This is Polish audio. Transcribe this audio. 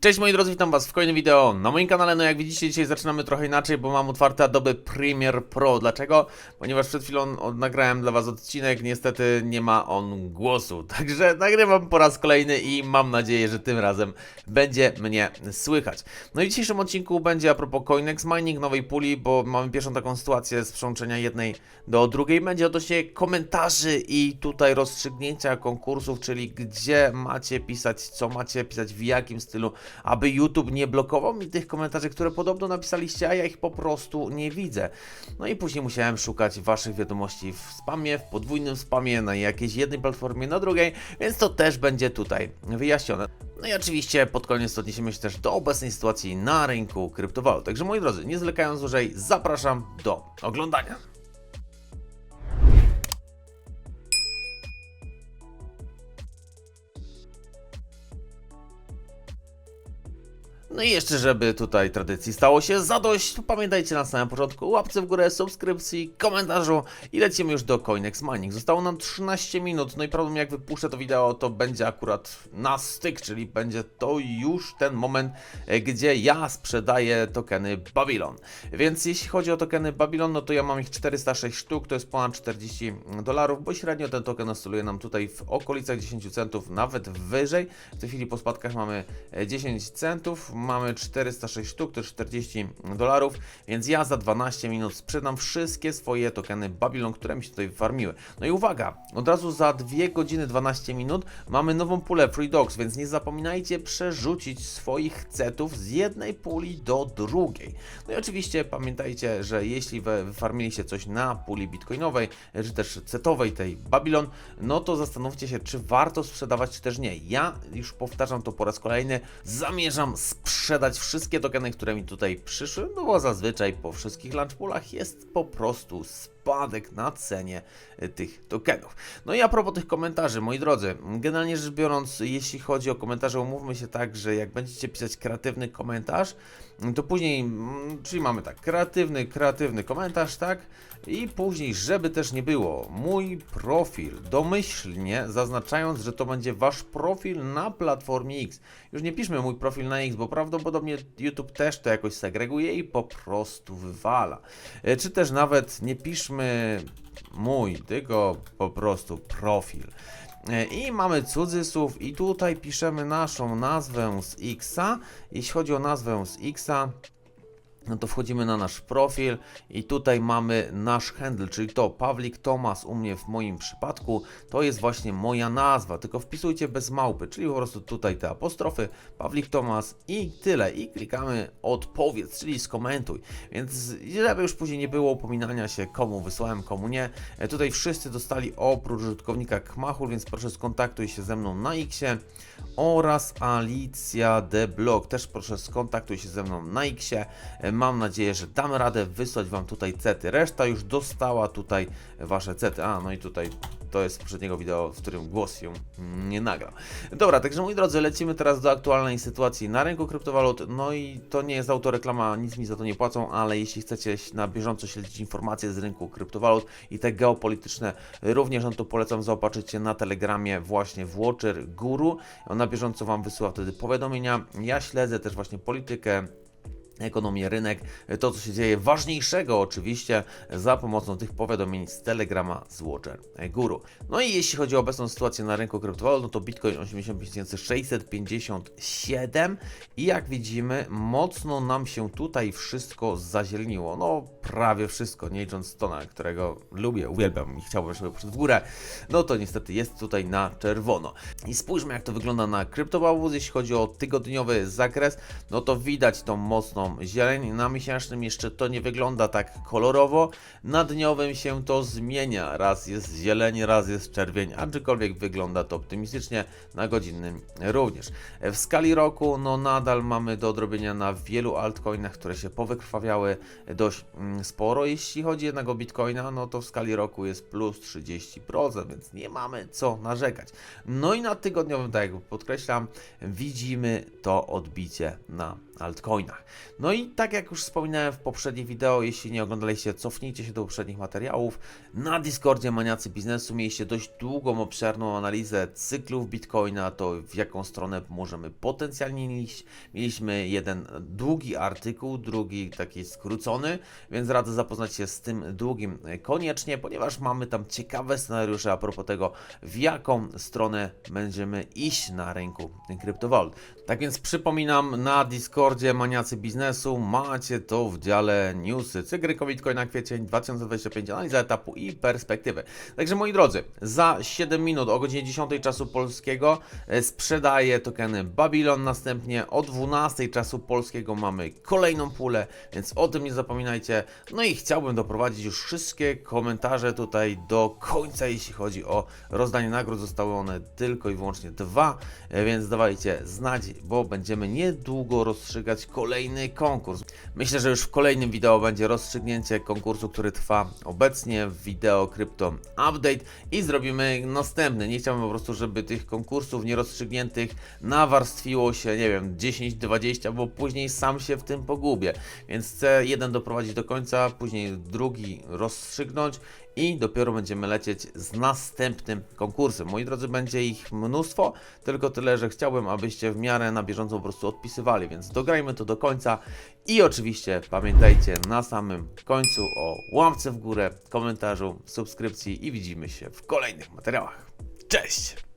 Cześć moi drodzy, witam was w kolejnym wideo na moim kanale. No jak widzicie dzisiaj zaczynamy trochę inaczej, bo mam otwarte Adobe Premiere Pro. Dlaczego? Ponieważ przed chwilą nagrałem dla was odcinek, niestety nie ma on głosu. Także nagrywam po raz kolejny i mam nadzieję, że tym razem będzie mnie słychać. No i w dzisiejszym odcinku będzie a propos Coinex Mining, nowej puli, bo mamy pierwszą taką sytuację z przełączenia jednej do drugiej. Będzie odnośnie komentarzy i tutaj rozstrzygnięcia konkursów, czyli gdzie macie pisać, co macie pisać, w jakim stylu, aby YouTube nie blokował mi tych komentarzy, które podobno napisaliście, a ja ich po prostu nie widzę. No i później musiałem szukać waszych wiadomości w spamie, w podwójnym spamie, na jakiejś jednej platformie, na drugiej, więc to też będzie tutaj wyjaśnione. No i oczywiście pod koniec odniesiemy się też do obecnej sytuacji na rynku kryptowalut. Także moi drodzy, nie zwlekając dłużej, zapraszam do oglądania. No i jeszcze, żeby tutaj tradycji stało się zadość, pamiętajcie na samym początku łapce w górę, subskrypcji, komentarzu i lecimy już do Coinex Mining. Zostało nam 13 minut, no i prawdopodobnie jak wypuszczę to wideo, to będzie akurat na styk, czyli będzie to już ten moment, e, gdzie ja sprzedaję tokeny Babylon. Więc jeśli chodzi o tokeny Babylon, no to ja mam ich 406 sztuk, to jest ponad 40 dolarów, bo średnio ten token oscyluje nam tutaj w okolicach 10 centów, nawet wyżej. W tej chwili po spadkach mamy e, 10 centów, mamy 406 sztuk, to jest 40 dolarów, więc ja za 12 minut sprzedam wszystkie swoje tokeny Babylon, które mi się tutaj farmiły. No i uwaga, od razu za 2 godziny 12 minut mamy nową pulę Free Dogs, więc nie zapominajcie przerzucić swoich cetów z jednej puli do drugiej. No i oczywiście pamiętajcie, że jeśli wy wyfarmiliście coś na puli bitcoinowej, czy też cetowej tej Babylon, no to zastanówcie się, czy warto sprzedawać, czy też nie. Ja już powtarzam to po raz kolejny, zamierzam sprzedać wszystkie tokeny, które mi tutaj przyszły, no bo zazwyczaj po wszystkich launch poolach jest po prostu spadek na cenie e, tych tokenów. No i a propos tych komentarzy, moi drodzy, generalnie rzecz biorąc, jeśli chodzi o komentarze, umówmy się tak, że jak będziecie pisać kreatywny komentarz, to później, mm, czyli mamy tak, kreatywny, kreatywny komentarz, tak? I później, żeby też nie było, mój profil, domyślnie zaznaczając, że to będzie wasz profil na platformie X. Już nie piszmy mój profil na X, bo prawdopodobnie YouTube też to jakoś segreguje i po prostu wywala. E, Czy też nawet nie piszmy mój, tylko po prostu profil. E, I mamy cudzysłów i tutaj piszemy naszą nazwę z Xa. Jeśli chodzi o nazwę z Xa, no to wchodzimy na nasz profil i tutaj mamy nasz handle, czyli to Pawlik Tomas u mnie w moim przypadku, to jest właśnie moja nazwa, tylko wpisujcie bez małpy, czyli po prostu tutaj te apostrofy, Pawlik Tomas i tyle i klikamy odpowiedz, czyli skomentuj, więc żeby już później nie było upominania się komu wysłałem, komu nie, e, tutaj wszyscy dostali oprócz użytkownika Kmachul, więc proszę skontaktuj się ze mną na Xie oraz Alicja The Blog. Też proszę skontaktuj się ze mną na Xie. Mam nadzieję, że dam radę wysłać Wam tutaj cety. Reszta już dostała tutaj Wasze cety. A, no i tutaj to jest z poprzedniego wideo, w którym głos się nie nagrał. Dobra, także moi drodzy, lecimy teraz do aktualnej sytuacji na rynku kryptowalut. No i to nie jest autoreklama, nic mi za to nie płacą, ale jeśli chcecie na bieżąco śledzić informacje z rynku kryptowalut i te geopolityczne, również no to polecam zaopatrzyć się na Telegramie właśnie Watcher Guru. On na bieżąco Wam wysyła wtedy powiadomienia. Ja śledzę też właśnie politykę, ekonomię, rynek, to co się dzieje ważniejszego oczywiście za pomocą tych powiadomień z Telegrama z Watcher Guru. No i jeśli chodzi o obecną sytuację na rynku kryptowalut, no to Bitcoin 85 657 i jak widzimy mocno nam się tutaj wszystko zazieleniło. No prawie wszystko, nie licząc Stona, którego lubię, uwielbiam i chciałbym, żeby poszedł w górę. No to niestety jest tutaj na czerwono. I spójrzmy jak to wygląda na kryptowalut, jeśli chodzi o tygodniowy zakres, no to widać tą mocną zieleń. Na miesięcznym jeszcze to nie wygląda tak kolorowo. Na dniowym się to zmienia. Raz jest zieleń, raz jest czerwień, aczkolwiek wygląda to optymistycznie. Na godzinnym również. W skali roku, no nadal mamy do odrobienia na wielu altcoinach, które się powykrwawiały dość mm, sporo. Jeśli chodzi jednak o Bitcoina, no to w skali roku jest plus 30%, więc nie mamy co narzekać. No i na tygodniowym, tak jak podkreślam, widzimy to odbicie na altcoinach. No i tak jak już wspominałem w poprzednim wideo, jeśli nie oglądaliście, cofnijcie się do poprzednich materiałów. Na Discordzie Maniacy Biznesu mieliście dość długą, obszerną analizę cyklów Bitcoina, to w jaką stronę możemy potencjalnie iść. Mieliśmy jeden długi artykuł, drugi taki skrócony, więc radzę zapoznać się z tym długim koniecznie, ponieważ mamy tam ciekawe scenariusze a propos tego, w jaką stronę będziemy iść na rynku kryptowalut. Tak więc przypominam, na Discordzie Maniacy Biznesu macie to w dziale newsy, cykry Bitcoina kwiecień 2025, analiza etapu i perspektywy. Także moi drodzy, za 7 minut o godzinie 10 czasu polskiego e, sprzedaję tokeny Babylon, następnie o 12 czasu polskiego mamy kolejną pulę, więc o tym nie zapominajcie. No i chciałbym doprowadzić już wszystkie komentarze tutaj do końca, jeśli chodzi o rozdanie nagród. Zostały one tylko i wyłącznie dwa, e, więc dawajcie znać, bo będziemy niedługo rozstrzygać kolejny konkurs. Myślę, że już w kolejnym wideo będzie rozstrzygnięcie konkursu, który trwa obecnie w wideo Crypto Update i zrobimy następny. Nie chciałbym po prostu, żeby tych konkursów nierozstrzygniętych nawarstwiło się, nie wiem, 10-20, bo później sam się w tym pogubię. Więc chcę jeden doprowadzić do końca, później drugi rozstrzygnąć i dopiero będziemy lecieć z następnym konkursem. Moi drodzy, będzie ich mnóstwo, tylko tyle, że chciałbym, abyście w miarę na bieżąco po prostu odpisywali, więc dograjmy to do końca i oczywiście pamiętajcie na samym końcu o łapce w górę, komentarzu, subskrypcji i widzimy się w kolejnych materiałach. Cześć!